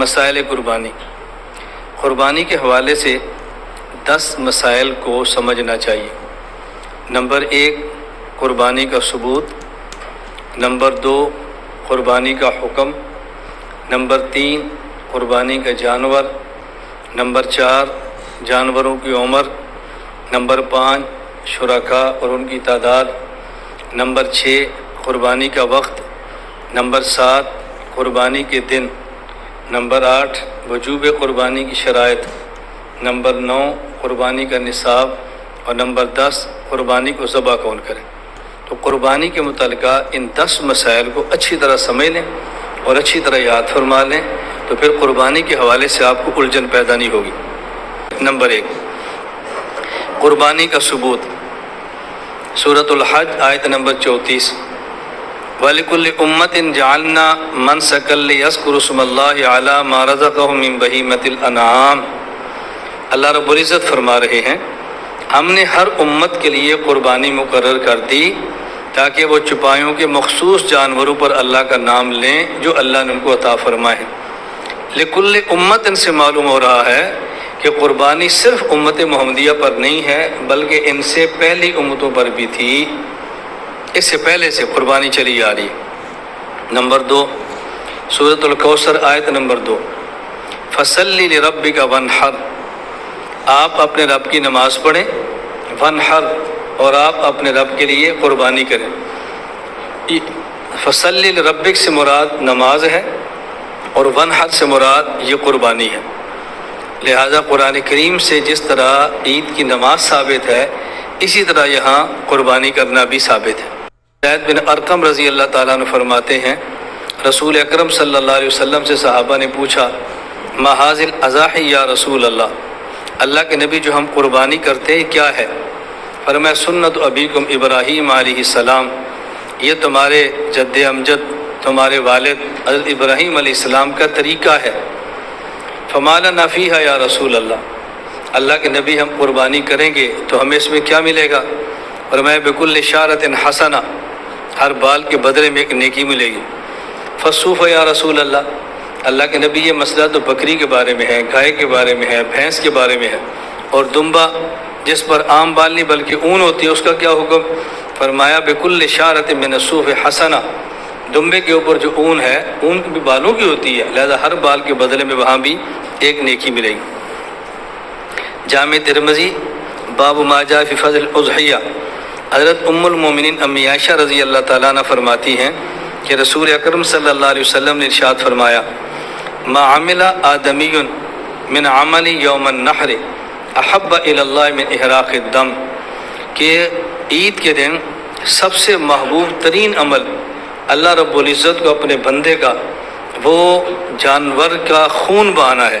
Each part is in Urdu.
مسائل قربانی۔ قربانی کے حوالے سے دس مسائل کو سمجھنا چاہیے۔ نمبر ایک، قربانی کا ثبوت۔ نمبر دو، قربانی کا حکم۔ نمبر تین، قربانی کا جانور۔ نمبر چار، جانوروں کی عمر۔ نمبر پانچ شرکا اور ان کی تعداد۔ نمبر چھ، قربانی کا وقت۔ نمبر سات، قربانی کے دن۔ نمبر آٹھ، وجوب قربانی کی شرائط۔ نمبر نو، قربانی کا نصاب۔ اور نمبر دس، قربانی کو ذبح کون کرے۔ تو قربانی کے متعلقہ ان دس مسائل کو اچھی طرح سمجھ لیں اور اچھی طرح یاد فرما لیں۔ تو پھر قربانی کے حوالے سے آپ کو الجھن پیدا نہیں ہوگی۔ نمبر ایک، قربانی کا ثبوت۔ صورت الحج، آیت نمبر چوتیس۔ ولیکل امت ان جالنا من سکل یسکر رسم اللہ اعلیٰ مارض من بہیمت الانعام اللہ رب العزت فرما رہے ہیں، ہم نے ہر امت کے لیے قربانی مقرر کر دی تاکہ وہ چپایوں کے مخصوص جانوروں پر اللہ کا نام لیں جو اللہ نے ان کو عطا فرمائے۔ لکل امت ان سے معلوم ہو رہا ہے کہ قربانی صرف امت محمدیہ پر نہیں ہے، بلکہ ان سے پہلی امتوں پر بھی تھی۔ اس سے پہلے سے قربانی چلی آ رہی نمبر دو صورت الکوثر، آیت نمبر دو۔ فصلی ربی کا ون آپ اپنے رب کی نماز پڑھیں ون اور آپ اپنے رب کے لیے قربانی کریں۔ فصلی ربک سے مراد نماز ہے، اور ون حد سے مراد یہ قربانی ہے۔ لہذا قرآن کریم سے جس طرح عید کی نماز ثابت ہے اسی طرح یہاں قربانی کرنا بھی ثابت ہے۔ زید بن ارقم رضی اللہ تعالیٰ نے فرماتے ہیں، رسول اکرم صلی اللہ علیہ وسلم سے صحابہ نے پوچھا محاذل اضاحی یا رسول اللہ؟ اللہ کے نبی جو ہم قربانی کرتے ہیں، کیا ہے؟ فرمایا، سنت ابیکم ابراہیم علیہ السلام، یہ تمہارے جد امجد، تمہارے والد حضرت ابراہیم علیہ السلام کا طریقہ ہے۔ فمالا نافی ہے یا رسول اللہ؟ اللہ کے نبی ہم قربانی کریں گے تو ہمیں اس میں کیا ملے گا؟ اور میں بالکل اشارت حسنا ہر بال کے بدلے میں ایک نیکی ملے گی۔ فصوف یا رسول اللہ اللہ کے نبی یہ مسئلہ تو بکری کے بارے میں ہے، گائے کے بارے میں ہے، بھینس کے بارے میں ہے۔ اور دمبا، جس پر عام بال نہیں بلکہ اون ہوتی ہے، اس کا کیا حکم؟ فرمایا بالکل اشارت میں نصوف حسنا دمبے کے اوپر جو اون ہے، اون بھی بالوں کی ہوتی ہے، لہذا ہر بال کے بدلے میں وہاں بھی ایک نیکی ملے گی۔ جامع ترمزی باب ماجا فی فضل اضحیہ حضرت ام المومنین امی عائشہ رضی اللہ تعالیٰ نے فرماتی ہیں کہ رسول اکرم صلی اللہ علیہ وسلم نے ارشاد فرمایا، ما عمل آدمی من عمل یوم النحر احب اللہ من احراق الدم کہ عید کے دن سب سے محبوب ترین عمل اللہ رب العزت کو اپنے بندے کا، وہ جانور کا خون بہانا ہے۔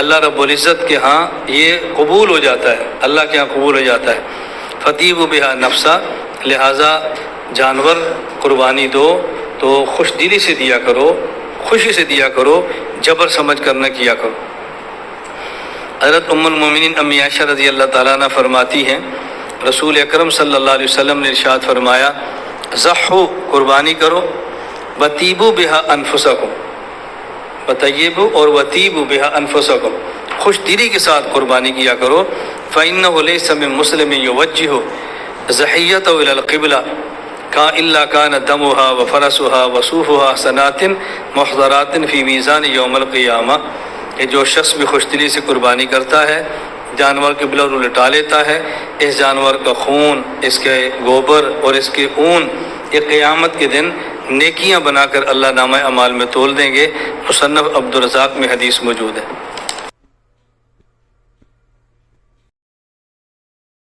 اللہ رب العزت کے ہاں یہ قبول ہو جاتا ہے، اللہ کے ہاں قبول ہو جاتا ہے۔ فتیب و بحا نفسہ لہٰذا جانور قربانی دو تو خوش دلی سے دیا کرو، خوشی سے دیا کرو، جبر سمجھ کر نہ کیا کرو۔ حضرت ام المومنین امی عائشہ رضی اللہ تعالیٰ نے فرماتی ہیں، رسول اکرم صلی اللہ علیہ وسلم نے ارشاد فرمایا ذخو قربانی کرو وطیبو بحا انفسا کو بطیب اور وطیب و بحا انفسا خوش دلی کے ساتھ قربانی کیا کرو۔ فعن علیہ سم مسلم یو وجہ ہو ذحیت و القبلہ کا اللہ کا نہ دم ہا و فرس ہا وصوف ہا صنعتن محضراتن فی میزان یوم القیامہ کہ جو شخص بھی خوش دلی سے قربانی کرتا ہے، جانور کے بلر لٹا لیتا ہے۔ اس جانور کا خون، اس کے گوبر اور اس کے اون، یہ قیامت کے دن نیکیاں بنا کر اللہ نامہ اعمال میں تول دیں گے۔ مصنف عبدالرزاق میں حدیث موجود ہے۔